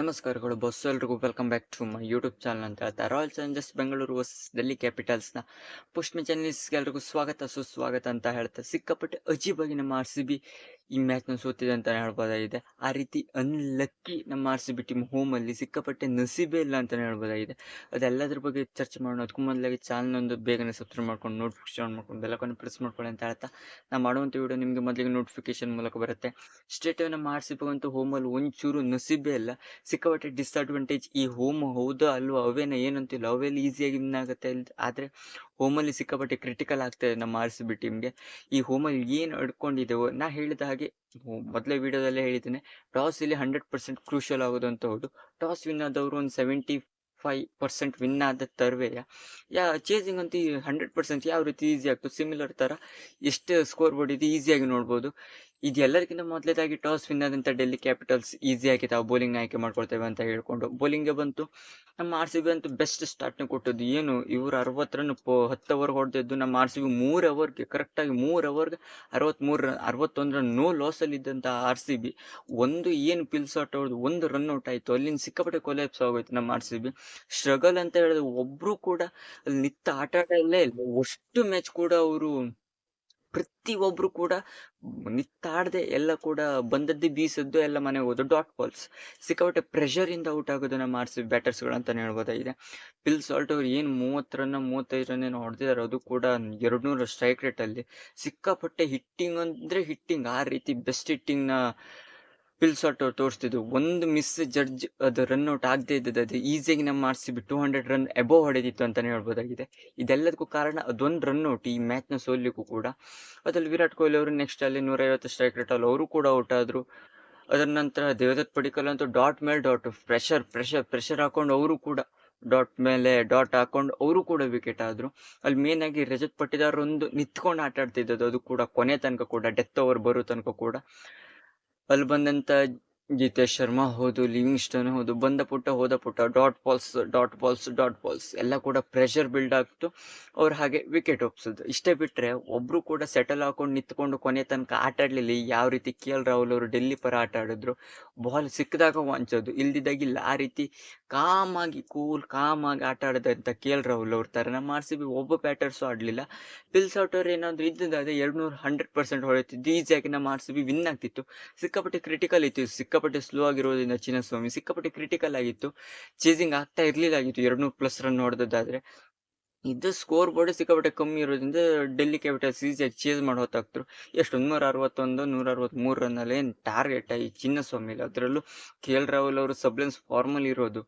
ನಮಸ್ಕಾರಗಳು ಬಸ್ ಎಲ್ರಿಗೂ. Welcome back to my YouTube channel ಅಂತ ಹೇಳ್ತಾ Royal Challengers Bengaluru versus Delhi ಕ್ಯಾಪಿಟಲ್ಸ್ನ ಪುಷ್ಮಿ ಚಾನಲ್ಸ್ಗೆ ಎಲ್ರಿಗೂ ಸ್ವಾಗತ, ಸುಸ್ವಾಗತ ಅಂತ ಹೇಳ್ತಾ ಸಿಕ್ಕಾಪಟ್ಟೆ ಅಜೀಬಾಗಿ ನಮ್ಮ ಆರ್ ಸಿ ಬಿ ಈ ಮ್ಯಾಚ್ನ ಸೋತಿದೆ ಅಂತ ಹೇಳ್ಬೋದಾಗಿದೆ. ಆ ರೀತಿ ಅನ್ಲಕ್ಕಿ ನಮ್ಮ ಆರ್ ಸಿ ಬಿ ಟೀಮ್ ಹೋಮಲ್ಲಿ ಸಿಕ್ಕಾಪಟ್ಟೆ ನಸೀಬೇ ಇಲ್ಲ ಅಂತಲೇ ಹೇಳ್ಬೋದಾಗಿದೆ. ಅದೆಲ್ಲದ್ರ ಬಗ್ಗೆ ಚರ್ಚೆ ಮಾಡೋಣ. ಅದಕ್ಕೂ ಮೊದಲಾಗಿ ಚಾನಲ್ ಒಂದು ಬೇಗನೆ ಸಬ್ಸ್ಕ್ರೈಬ್ ಮಾಡ್ಕೊಂಡು ನೋಟಿಫಿಕೇಶನ್ ಮಾಡ್ಕೊಂಡು ಬೆಲ್ಲವನ್ನು ಪ್ರೆಸ್ ಮಾಡ್ಕೊಳ್ಳಿ ಅಂತ ಹೇಳ್ತಾ ನಾವು ಮಾಡುವಂಥ ವಿಡಿಯೋ ನಿಮಗೆ ಮೊದಲಿಗೆ ನೋಟಿಫಿಕೇಶನ್ ಮೂಲಕ ಬರುತ್ತೆ. ಸ್ಟೇಟ್ ನಮ್ಮ ಆರ್ ಸಿ ಬಿ ಅಂತೂ ಹೋಮಲ್ಲಿ ಒಂಚೂರು ನಸೀಬೇ ಇಲ್ಲ. ಸಿಕ್ಕಾಪಟ್ಟೆ ಡಿಸ್ಅಡ್ವಾಂಟೇಜ್ ಈ ಹೋಮ್ ಹೌದಾ ಅಲ್ವಾ ಅವೇನ ಏನಂತಿಲ್ಲ. ಅವೆಲ್ಲ ಈಸಿಯಾಗಿ ವಿನ್ ಆಗುತ್ತೆ. ಆದ್ರೆ ಹೋಮಲ್ಲಿ ಸಿಕ್ಕಾಪಟ್ಟೆ ಕ್ರಿಟಿಕಲ್ ಆಗ್ತಾ ಇದೆ ನಮ್ಮ ಆರ್ ಸಿ ಬಿ ಟೀಮ್ಗೆ ಈ ಹೋಮಲ್ಲಿ ಏನು ಅಡ್ಕೊಂಡಿದೆವೋ ನಾ ಹೇಳಿದ ಹಾಗೆ ಮೊದಲೇ ವಿಡಿಯೋದಲ್ಲೇ ಹೇಳಿದ್ದೇನೆ. ಟಾಸ್ ಇಲ್ಲಿ ಹಂಡ್ರೆಡ್ ಪರ್ಸೆಂಟ್ ಕ್ರೂಷಿಯಲ್ ಆಗೋದು ಅಂತ ಹೌದು. ಟಾಸ್ ವಿನ್ ಆದವರು ಒಂದು ಸೆವೆಂಟಿ ಫೈವ್ ಪರ್ಸೆಂಟ್ ವಿನ್ ಆದ ತರ್ವೆಯ? ಯಾ ಚೇಸಿಂಗ್ ಅಂತೂ ಹಂಡ್ರೆಡ್ ಪರ್ಸೆಂಟ್ ಯಾವ ರೀತಿ ಈಸಿ ಆಗ್ತದೆ? ಸಿಮಿಲರ್ ಥರ ಎಷ್ಟು ಸ್ಕೋರ್ ಬೋರ್ಡ್ ಇದೆ ಈಸಿಯಾಗಿ ನೋಡ್ಬೋದು. ಇದು ಎಲ್ಲರಿಗಿಂತ ಮೊದಲೇದಾಗಿ ಟಾಸ್ ವಿನ್ ಆದಂಥ ಡೆಲ್ಲಿ ಕ್ಯಾಪಿಟಲ್ಸ್ ಈಸಿಯಾಗಿ ತಾವು ಬೌಲಿಂಗ್ನ ಆಯ್ಕೆ ಮಾಡ್ಕೊಳ್ತೇವೆ ಅಂತ ಹೇಳ್ಕೊಂಡು ಬೌಲಿಂಗ್ಗೆ ಬಂತು. ನಮ್ಮ ಆರ್ ಸಿ ಬಿ ಅಂತೂ ಬೆಸ್ಟ್ ಸ್ಟಾರ್ಟ್ನ ಕೊಟ್ಟದ್ದು. ಏನು ಇವರು ಅರವತ್ತು ರನ್ ಹತ್ತು ಅವರ್ ಹೊಡೆದಿದ್ದು ನಮ್ಮ ಆರ್ ಸಿ ಬಿ ಮೂರು ಅವರ್ಗೆ ಕರೆಕ್ಟಾಗಿ ಮೂರು ಅವರ್ಗೆ ಅರವತ್ತ್ಮೂರು ರನ್, ಅರವತ್ತೊಂದು ನೋ ಲಾಸಲ್ಲಿದ್ದಂಥ ಆರ್ ಸಿ ಬಿ. ಒಂದು ಏನು ಪಿಲ್ಸ್ ಔಟ್ ಹೊಡೆದು ಒಂದು ರನ್ ಔಟ್ ಆಯಿತು. ಅಲ್ಲಿಂದ ಸಿಕ್ಕಾಪಟ್ಟೆ ಕೊಲೆಪ್ಸ್ ಆಗೋಯ್ತು ನಮ್ಮ ಆರ್ ಸಿ ಬಿ. ಸ್ಟ್ರಗಲ್ ಅಂತ ಹೇಳಿದ್ರೆ ಒಬ್ಬರು ಕೂಡ ಅಲ್ಲಿ ನಿತ್ತ ಆಟ ಆಡಲೇ ಇಲ್ಲ. ಅಷ್ಟು ಮ್ಯಾಚ್ ಕೂಡ ಅವರು ಪ್ರತಿ ಒಬ್ರು ಕೂಡ ನಿತ್ತಾಡದೆ ಎಲ್ಲ ಕೂಡ ಬಂದದ್ದು ಬೀಸದ್ದು ಎಲ್ಲ ಮನೆಗೆ ಹೋದ್ರು ಡಾಟ್ ಬಾಲ್ಸ್ ಸಿಕ್ಕಾಪಟ್ಟೆ ಪ್ರೆಷರಿಂದ ಔಟ್ ಆಗೋದನ್ನ ಮಾಡಿಸಿ ಬ್ಯಾಟರ್ಸ್ಗಳು ಅಂತಲೇ ಹೇಳ್ಬೋದಾಗಿದೆ ಪಿಲ್ ಸಾಲ್ಟ್ ಅವ್ರು ಏನು ಮೂವತ್ತು ರನ್ನ ಮೂವತ್ತೈದು ಹೊಡೆದಿದ್ದಾರೆ ಅದು ಕೂಡ ಎರಡು ನೂರು ಸ್ಟ್ರೈಕ್ ರೇಟಲ್ಲಿ ಸಿಕ್ಕಾಪಟ್ಟೆ ಹಿಟ್ಟಿಂಗ್ ಅಂದರೆ ಹಿಟ್ಟಿಂಗ್ ಆ ರೀತಿ ಬೆಸ್ಟ್ ಹಿಟ್ಟಿಂಗ್ನ ಪಿಲ್ ಶಾಟ್ ಅವ್ರು ತೋರಿಸ್ತಿದ್ರು ಒಂದು ಮಿಸ್ ಜಡ್ಜ್ ಅದು ರನ್ ಔಟ್ ಆಗದೆ ಇದ್ದದ್ದು ಅದು. ಈಸಿಯಾಗಿ ನಮ್ಮ R B two hundred run above ಹೊಡೆದಿತ್ತು ಅಂತಲೇ ಹೇಳ್ಬೋದಾಗಿದೆ. ಇದೆಲ್ಲದಕ್ಕೂ ಕಾರಣ ಅದೊಂದು ರನ್ ಔಟ್ ಈ ಮ್ಯಾಚ್ನ ಸೋಲಿಗೂ ಕೂಡ. ಅದರಲ್ಲಿ ವಿರಾಟ್ ಕೊಹ್ಲಿ ಅವರು ನೆಕ್ಸ್ಟ್ ಅಲ್ಲಿ ನೂರೈವತ್ತು ಸ್ಟ್ರೈಕ್ ರೇಟ್ ಅಲ್ಲಿ ಅವರು ಕೂಡ ಔಟ್ ಆದರು. ಅದರ ನಂತರ ದೇವದತ್ ಪಡಿಕಲ್ ಅಂತೂ ಡಾಟ್ ಮೇಲೆ ಡಾಟ್ ಪ್ರೆಷರ್ ಪ್ರೆಷರ್ ಪ್ರೆಷರ್ ಹಾಕೊಂಡು ಅವರು ಕೂಡ ಡಾಟ್ ಮೇಲೆ ಡಾಟ್ ಹಾಕೊಂಡು ಅವರು ಕೂಡ ವಿಕೆಟ್ ಆದರು. ಅಲ್ಲಿ ಮೇನ್ ಆಗಿ ರಜತ್ ಪಟ್ಟಿದಾರ್ ಒಂದು ನಿಂತ್ಕೊಂಡು ಆಟ ಆಡ್ತಿದ್ದದ್ದು ಅದು ಕೂಡ ಕೊನೆ ತನಕ ಕೂಡ ಡೆತ್ ಓವರ್ ಬರೋ ತನಕ ಕೂಡ. ಅಲ್ಲಿ ಬಂದಂತ ಜಿತೇಶ್ ಶರ್ಮಾ ಹೌದು ಲಿವಿಂಗ್ಸ್ಟನ್ ಹೌದು, ಬಂದ ಪುಟ್ಟ ಹೋದ ಪುಟ್ಟ dot balls dot balls dot balls ಎಲ್ಲ ಕೂಡ ಪ್ರೆಷರ್ ಬಿಲ್ಡ್ ಆಗ್ತು. ಅವ್ರು ಹಾಗೆ ವಿಕೆಟ್ ಒಪ್ಸೋದು. ಇಷ್ಟೇ ಬಿಟ್ಟರೆ ಒಬ್ಬರು ಕೂಡ ಸೆಟಲ್ ಹಾಕೊಂಡು ನಿಂತ್ಕೊಂಡು ಕೊನೆ ತನಕ ಆಟ ಆಡಲಿಲ್ಲ. ಯಾವ ರೀತಿ ಕೆ ಎಲ್ ರಾಹುಲ್ ಅವರು ಡೆಲ್ಲಿ ಪರ ಆಟ ಆಡಿದ್ರು. ಬಾಲ್ ಸಿಕ್ಕಿದಾಗ ವಾಂಚೋದು. ಇಲ್ದಿದ್ದಾಗಿಲ್ಲ. ಆ ರೀತಿ ಕಾಮಾಗಿ ಕೂಲ್ ಕಾಮಾಗಿ ಆಟ ಆಡದಂತ ಕೆ ಎಲ್ ರಾಹುಲ್ ಅವ್ರ ಥರ ನಮ್ಮ ಆರ್ ಬಿ ಒಬ್ಬ ಬ್ಯಾಟರ್ಸು ಆಡಲಿಲ್ಲ. ಪಿಲ್ಸ್ ಔಟ್ ಅವ್ರು ಏನಾದರೂ ಇದ್ದಿದ್ದಾದ್ರೆ ಎರಡು ನೂರು ಹಂಡ್ರೆಡ್ ಪರ್ಸೆಂಟ್ ಹೊಡೆಯುತ್ತಿದ್ದು ಈಸಿಯಾಗಿ ನಮ್ಮ ಆರ್ ಸಿ ಬಿ ವಿನ್ ಆಗ್ತಿತ್ತು. ಸಿಕ್ಕಾಪಟ್ಟೆ ಕ್ರಿಟಿಕಲ್ ಇತ್ತು. ಸಿಕ್ಕಾಪಟ್ಟೆ ಸ್ಲೋ ಆಗಿರೋದ್ರಿಂದ ಚಿನ್ನಸ್ವಾಮಿ ಸಿಕ್ಕಾಪಟ್ಟೆ ಕ್ರಿಟಿಕಲ್ ಆಗಿತ್ತು. ಚೇಸಿಂಗ್ ಆಗ್ತಾ ಇರ್ಲಿಲ್ಲ ಆಗಿತ್ತು. ಎರಡು ಪ್ಲಸ್ ರನ್ ಹೊಡೆದದ್ದಾದ್ರೆ ಇದು ಸ್ಕೋರ್ ಬೋರ್ಡ್ ಸಿಕ್ಕಾಪಟ್ಟೆ ಕಮ್ಮಿ ಇರೋದ್ರಿಂದ ಡೆಲ್ಲಿ ಕ್ಯಾಪಿಟಲ್ಸ್ ಈಸಿಯಾಗಿ ಚೇಸ್ ಮಾಡಿ ಎಷ್ಟು ನೂರ ಅರವತ್ತೊಂದು ನೂರ ಅರವತ್ತ್ಮೂರು ರನ್ನಲ್ಲಿ ಟಾರ್ಗೆಟ್ ಈ ಚಿನ್ನಸ್ವಾಮಿಲಿ ಅದರಲ್ಲೂ ಕೆ ಎಲ್ ರಾಹುಲ್ ಅವರು ಸಬ್ಲೆನ್ಸ್ ಫಾರ್ಮಲ್ಲಿ ಇರೋದು.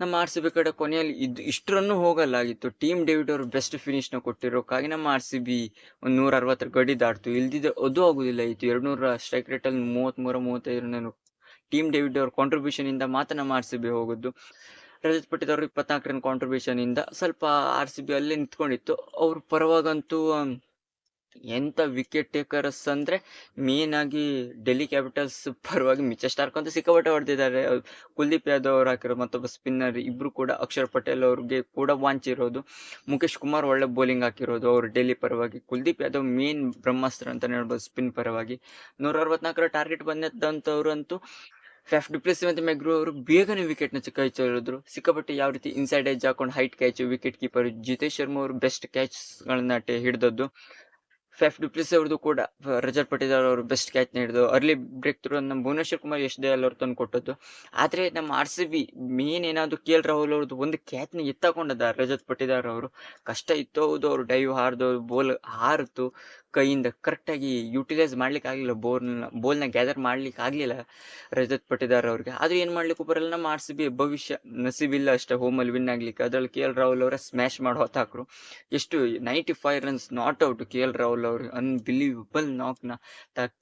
ನಮ್ಮ ಆರ್ ಸಿ ಬಿ ಕಡೆ ಕೊನೆಯಲ್ಲಿ ಇದು ಇಷ್ಟರನ್ನು ಹೋಗಲ್ಲಾಗಿತ್ತು ಟೀಮ್ ಡೇವಿಡ್ ಅವರು ಬೆಸ್ಟ್ ಫಿನಿಶ್ನ ಕೊಟ್ಟಿರೋಕ್ಕಾಗಿ ನಮ್ಮ ಆರ್ ಸಿ ಬಿ ಒಂದು ನೂರ ಅರವತ್ತರ ಗಡಿ ದಾಟ್ತು. ಇಲ್ದಿದ್ರೆ ಅದು ಆಗೋದಿಲ್ಲ ಇತ್ತು ಎರಡು ನೂರ ಸ್ಟ್ರೈಕ್ ರೇಟಲ್ಲಿ ಮೂವತ್ತ್ಮೂರ ಮೂವತ್ತೈದರನ್ನು ರನ್ ಟೀಮ್ ಡೇವಿಡ್ ಅವ್ರ ಕಾಂಟ್ರಿಬ್ಯೂಷನಿಂದ ಮಾತ್ರ ನಮ್ಮ ಆರ್ ಸಿ ಬಿ ಹೋಗೋದು ರಜತ್ ಪಟ್ಟಿದ್ ಅವರು ಇಪ್ಪತ್ನಾಲ್ಕು ರನ್ ಕಾಂಟ್ರಿಬ್ಯೂಷನ್ ಇಂದ ಸ್ವಲ್ಪ ಆರ್ ಸಿ ಬಿ ಅಲ್ಲೇ ನಿಂತ್ಕೊಂಡಿತ್ತು. ಅವ್ರ ಪರವಾಗಂತೂ ಎಂತ ವಿಕೆಟ್ ಟೇಕರ್ಸ್ ಅಂದ್ರೆ ಮೇನ್ ಆಗಿ ಡೆಲ್ಲಿ ಕ್ಯಾಪಿಟಲ್ಸ್ ಪರವಾಗಿ ಮಿಚ ಸ್ಟಾರ್ಕ್ ಅಂತ ಸಿಕ್ಕಾಪಟ್ಟೆ ಹೊಡೆದಿದ್ದಾರೆ. ಕುಲ್ದೀಪ್ ಯಾದವ್ ಅವ್ರು ಹಾಕಿರೋ ಮತ್ತೊಬ್ಬ ಸ್ಪಿನ್ನರ್ ಇಬ್ರು ಕೂಡ ಅಕ್ಷರ್ ಪಟೇಲ್ ಅವ್ರಿಗೆ ಕೂಡ ವಾಂಚ್ ಇರೋದು. ಮುಖೇಶ್ ಕುಮಾರ್ ಒಳ್ಳೆ ಬೌಲಿಂಗ್ ಹಾಕಿರೋದು ಅವ್ರು ಡೆಲ್ಲಿ ಪರವಾಗಿ. ಕುಲ್ದೀಪ್ ಯಾದವ್ ಮೇನ್ ಬ್ರಹ್ಮಾಸ್ತ್ರ ಅಂತ ಹೇಳ್ಬೋದು ಸ್ಪಿನ್ ಪರವಾಗಿ. ನೂರ ಅರವತ್ನಾಲ್ಕರ ಟಾರ್ಗೆಟ್ ಬಂದಂತವ್ರು ಅಂತೂ ಫೆಫ್ ಡಿಪ್ಲೆಸಿ ಮತ್ತೆ ಮೆಗ್ರು ಅವರು ಬೇಗನೆ ವಿಕೆಟ್ನ ಕೈ ಚಲಿದ್ರು ಸಿಕ್ಕಾಪಟ್ಟೆ ಯಾವ ರೀತಿ ಇನ್ಸೈಡ್ ಹಾಕೊಂಡು height catch wicket keeper Jitesh Sharma ಅವರು ಬೆಸ್ಟ್ ಕ್ಯಾಚ್ ಗಳನ್ನ ಹಿಡಿದದ್ದು. ಫ್ಯಾಫ್ ಡುಪ್ಲಿಸ್ ಅವ್ರದ್ದು ಕೂಡ ರಜತ್ ಪಟೇದಾರ್ ಅವರು ಬೆಸ್ಟ್ ಕ್ಯಾಚ್ ಹಿಡಿದು ಅರ್ಲಿ ಬ್ರೇಕ್ ಥ್ರೂ ನಮ್ಮ ಭುವನೇಶ್ವರ್ ಕುಮಾರ್ ಎಷ್ಟು ದಯಾಲ್ ಅವ್ರು ತಂದು ಕೊಟ್ಟದ್ದು. ಆದರೆ ನಮ್ಮ ಆರ್ ಸಿ ಬಿ ಮೇನ್ ಏನಾದ್ರು ಕೆ ಎಲ್ ರಾಹುಲ್ ಅವ್ರದ್ದು ಒಂದು ಕ್ಯಾಚ್ನ ಎತ್ತಾಕೊಂಡದ ರಜತ್ ಪಟೇದಾರ್ ಅವರು. ಕಷ್ಟ ಇತ್ತು, ಹೌದು, ಅವರು ಡೈವ್ ಹಾರ್ದು ಬೋಲ್ ಹಾರಿತು ಕೈಯಿಂದ ಕರೆಕ್ಟಾಗಿ ಯುಟಿಲೈಸ್ ಮಾಡ್ಲಿಕ್ಕೆ ಆಗಲಿಲ್ಲ. ಬೋರ್ನ ಬೋಲ್ನ ಗ್ಯಾದರ್ ಮಾಡ್ಲಿಕ್ಕೆ ಆಗಲಿಲ್ಲ. ರಜತ್ ಪಟ್ಟಿದಾರ್ ಅವ್ರಿಗೆ. ಆದ್ರೆ ಏನು ಮಾಡ್ಲಿಕ್ಕೆ ಬರಲ್ಲ ನಮ್ಮ ಆರ್ ಸಿ ಬಿ ಭವಿಷ್ಯ ನಸೀಬಿಲ್ಲ ಅಷ್ಟೇ. ಹೋಮಲ್ಲಿ ವಿನ್ ಆಗ್ಲಿಕ್ಕೆ. ಅದ್ರಲ್ಲಿ ಕೆ ಎಲ್ ರಾಹುಲ್ ಅವರ ಸ್ಮ್ಯಾಶ್ ಮಾಡಿ ಹೊತ್ತಾಕ್ರು. ಎಷ್ಟು ninety five runs not out K L Rahul ಅವರು. ಅನ್ಬಿಲೀವಬಲ್ ನಾಕ್ನ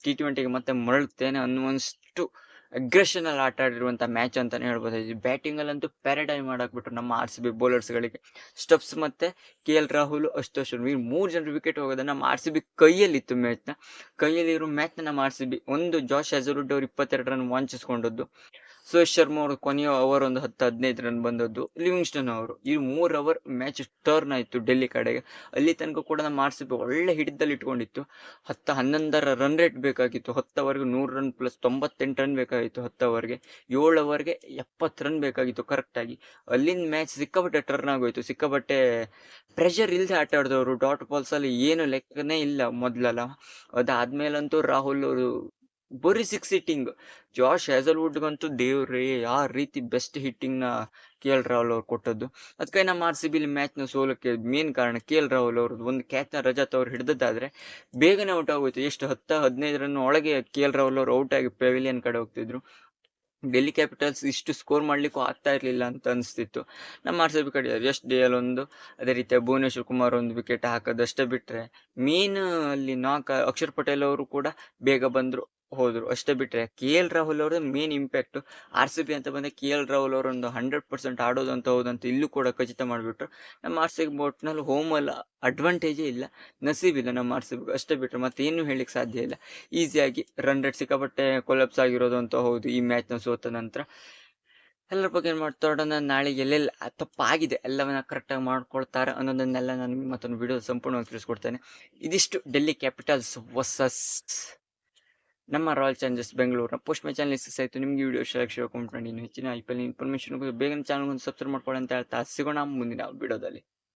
ಟಿ ಟ್ವೆಂಟಿಗೆ ಮತ್ತೆ ಮರಳುತ್ತೇನೆ ಅನ್ನುವಷ್ಟು ಅಗ್ರೆಷನ್ ಅಲ್ಲಿ ಆಟ ಆಡಿರುವಂತ ಮ್ಯಾಚ್ ಅಂತಾನೆ ಹೇಳ್ಬೋದು. ಬ್ಯಾಟಿಂಗ್ ಅಲ್ಲಂತೂ ಪ್ಯಾರಡೈಮ್ ಮಾಡಾಕ್ಬಿಟ್ರು ನಮ್ಮ ಆರ್ ಸಿ ಬಿ ಬೌಲರ್ಸ್ಗಳಿಗೆ ಸ್ಟೆಪ್ಸ್ ಮತ್ತೆ ಕೆ ಎಲ್ ರಾಹುಲ್ ಅಶುತೋಷ್ ಈ ಮೂರು ಜನರು ವಿಕೆಟ್ ಹೋಗೋದು ನಮ್ಮ ಆರ್ ಸಿ ಬಿ ಕೈಯಲ್ಲಿತ್ತು ಮ್ಯಾಚ್ನ ಕೈಯಲ್ಲಿ ಇರೋ ಮ್ಯಾಚ್ನ ನಮ್ಮ ಆರ್ ಸಿ ಬಿ ಒಂದು ಜಾಶ್ ಹಜರುಡ್ ಅವ್ರು ಇಪ್ಪತ್ತೆರಡು ರನ್ ವಂಚಿಸ್ಕೊಂಡದ್ದು. ಸುರೇಶ್ ಶರ್ಮಾ ಅವರು ಕೊನೆಯ ಓವರ್ ಒಂದು ಹತ್ತು, ಹದಿನೈದು ರನ್ ಬಂದದ್ದು, ಲಿವಿಂಗ್ಸ್ಟನ್ ಅವರು. ಈ ಮೂರು ಅವರ್ ಮ್ಯಾಚ್ ಟರ್ನ್ ಆಯಿತು ಡೆಲ್ಲಿ ಕಡೆಗೆ. ಅಲ್ಲಿ ತನಕ ಕೂಡ ನಮ್ಮ ಆರ್ ಒಳ್ಳೆ ಹಿಡಿದಲ್ಲಿ ಇಟ್ಕೊಂಡಿತ್ತು. ಹತ್ತು, ಹನ್ನೊಂದರ ರನ್ ರೇಟ್ ಬೇಕಾಗಿತ್ತು. ಹತ್ತು ಅವರ್ಗೆ ನೂರು ರನ್ ಪ್ಲಸ್ ತೊಂಬತ್ತೆಂಟು ರನ್ ಬೇಕಾಗಿತ್ತು ಹತ್ತು ಅವರ್ಗೆ ಏಳು ಅವರ್ಗೆ ಎಪ್ಪತ್ತು ರನ್ ಬೇಕಾಗಿತ್ತು ಕರೆಕ್ಟಾಗಿ ಅಲ್ಲಿಂದ ಮ್ಯಾಚ್ ಸಿಕ್ಕಾಪಟ್ಟೆ ಟರ್ನ್ ಆಗೋಯ್ತು. ಸಿಕ್ಕಾಪಟ್ಟೆ ಪ್ರೆಷರ್ ಇಲ್ಲದೆ ಆಟ ಆಡಿದವರು. ಡಾಟ್ ಬಾಲ್ಸಲ್ಲಿ ಏನು ಲೆಕ್ಕನೇ ಇಲ್ಲ ಮೊದಲಲ್ಲ. ಅದಾದ್ಮೇಲಂತೂ ರಾಹುಲ್ ಅವರು ಬರೀ ಸಿಕ್ಸ್ ಹಿಟ್ಟಿಂಗ್ ಜಾಶ್ ಹ್ಯಾಸಲ್ವುಡ್ಗಂತೂ ದೇವ್ರಿ ಯಾವ ರೀತಿ ಬೆಸ್ಟ್ ಹಿಟ್ಟಿಂಗ್ನ ಕೆ ಎಲ್ ರಾಹುಲ್ ಅವ್ರು ಕೊಟ್ಟದ್ದು. ಅದಕ್ಕೆ ನಮ್ಮ ಆರ್ ಸಿ ಬಿಲಿ ಮ್ಯಾಚ್ನ ಸೋಲಕ್ಕೆ ಮೇನ್ ಕಾರಣ ಕೆ ಎಲ್ ರಾಹುಲ್ ಅವ್ರದ್ದು. ಒಂದು ಕ್ಯಾಚ್ನ ರಜತ್ ಅವ್ರು ಹಿಡಿದದ್ದಾದ್ರೆ ಬೇಗನೆ ಔಟ್ ಆಗೋಯ್ತು. ಎಷ್ಟು ಹತ್ತು, ಹದಿನೈದು ರನ್ ಒಳಗೆ ಕೆ ಎಲ್ ರಾಹುಲ್ ಅವರು ಔಟ್ ಆಗಿ ಪೆವಿಲಿಯನ್ ಕಡೆ ಹೋಗ್ತಿದ್ರು. ಡೆಲ್ಲಿ ಕ್ಯಾಪಿಟಲ್ಸ್ ಇಷ್ಟು ಸ್ಕೋರ್ ಮಾಡ್ಲಿಕ್ಕೂ ಆಗ್ತಾ ಇರಲಿಲ್ಲ ಅಂತ ಅನಿಸ್ತಿತ್ತು. ನಮ್ಮ ಆರ್ ಸಿ ಬಿ ಕಡೆ ಯಶ್ ಡಿಯಲ್ ಒಂದು, ಅದೇ ರೀತಿ ಭುವನೇಶ್ವರ್ ಕುಮಾರ್ ಒಂದು ವಿಕೆಟ್ ಹಾಕೋದಷ್ಟೇ ಬಿಟ್ಟರೆ ಮೇನ್ ಅಲ್ಲಿ ನಾಕ್ ಅಕ್ಷರ್ ಪಟೇಲ್ ಅವರು ಕೂಡ ಬೇಗ ಬಂದ್ರು. ಹೋದ್ರು. ಅಷ್ಟೇ ಬಿಟ್ರೆ ಕೆ ಎಲ್ ರಾಹುಲ್ ಅವ್ರದ್ದು main impact R C B ಅಂತ ಬಂದ್ರೆ ಕೆ ಎಲ್ ರಾಹುಲ್ ಅವರು ಒಂದು ಹಂಡ್ರೆಡ್ ಪರ್ಸೆಂಟ್ ಆಡೋದು ಅಂತ ಹೌದಂತ ಇಲ್ಲೂ ಕೂಡ ಖಚಿತ ಮಾಡಿಬಿಟ್ರು. ನಮ್ಮ ಆರ್ ಸಿ ಬಿ ಬೋಟ್ನಲ್ಲಿ ಹೋಮಲ್ಲಿ ಅಡ್ವಾಂಟೇಜೇ ಇಲ್ಲ ನಸೀಬಿಲ್ಲ ನಮ್ಮ ಆರ್ ಸಿ ಬಿ ಅಷ್ಟೇ ಬಿಟ್ರೆ ಮತ್ತೆ ಏನು ಹೇಳಿಕ್ ಸಾಧ್ಯ ಇಲ್ಲ. ಈಸಿಯಾಗಿ ರನ್ ರೇಟ್ ಸಿಕ್ಕಾಪಟ್ಟೆ ಕೊಲಪ್ಸ್ ಆಗಿರೋದು ಅಂತ ಹೌದು ಈ ಮ್ಯಾಚ್ನ ಸೋತ ನಂತರ. ಎಲ್ಲರ ಬಗ್ಗೆ ಏನು ಮಾತಾಡೋಣ ನಾಳೆ ಎಲ್ಲೆಲ್ಲಿ ತಪ್ಪಾಗಿದೆ, ಎಲ್ಲವನ್ನ ಕರೆಕ್ಟಾಗಿ ಮಾಡ್ಕೊಳ್ತಾರೆ ಅನ್ನೋದನ್ನೆಲ್ಲ ನಾನು ಮತ್ತೊಂದು ವಿಡಿಯೋ ಸಂಪೂರ್ಣವಾಗಿ ತಿಳಿಸ್ಕೊಡ್ತೇನೆ. ಇದಿಷ್ಟು ಡೆಲ್ಲಿ ಕ್ಯಾಪಿಟಲ್ಸ್ ವರ್ಸಸ್ ನಮ್ಮ ರಾಯಲ್ ಚಾಲೆಂಜರ್ಸ್ ಬೆಂಗಳೂರಿನ ಪೋಸ್ಟ್ ಮೈ ಚಾನಲ್ ಆಯಿತು. ನಿಮಗೆ ವಿಡಿಯೋ ಶೇರ್ ಶೇರ್ ಕೊಂಡ್ಕೊಂಡು ಹೆಚ್ಚಿನ ಐ ಪಿ ಎಲ್ ಇನ್ಫಾರ್ಮೇಷನ್ ಬೇಗ ಚಾನಲ್ ಒಂದು ಸಬ್ಸ್ಕ್ರೈಬ್ ಮಾಡ್ಕೊಳ್ಳಿ ಅಂತ ಹೇಳ್ತಾ. ಸಿಗೋಣ ಮುಂದಿನ ವಿಡಿಯೋದಲ್ಲಿ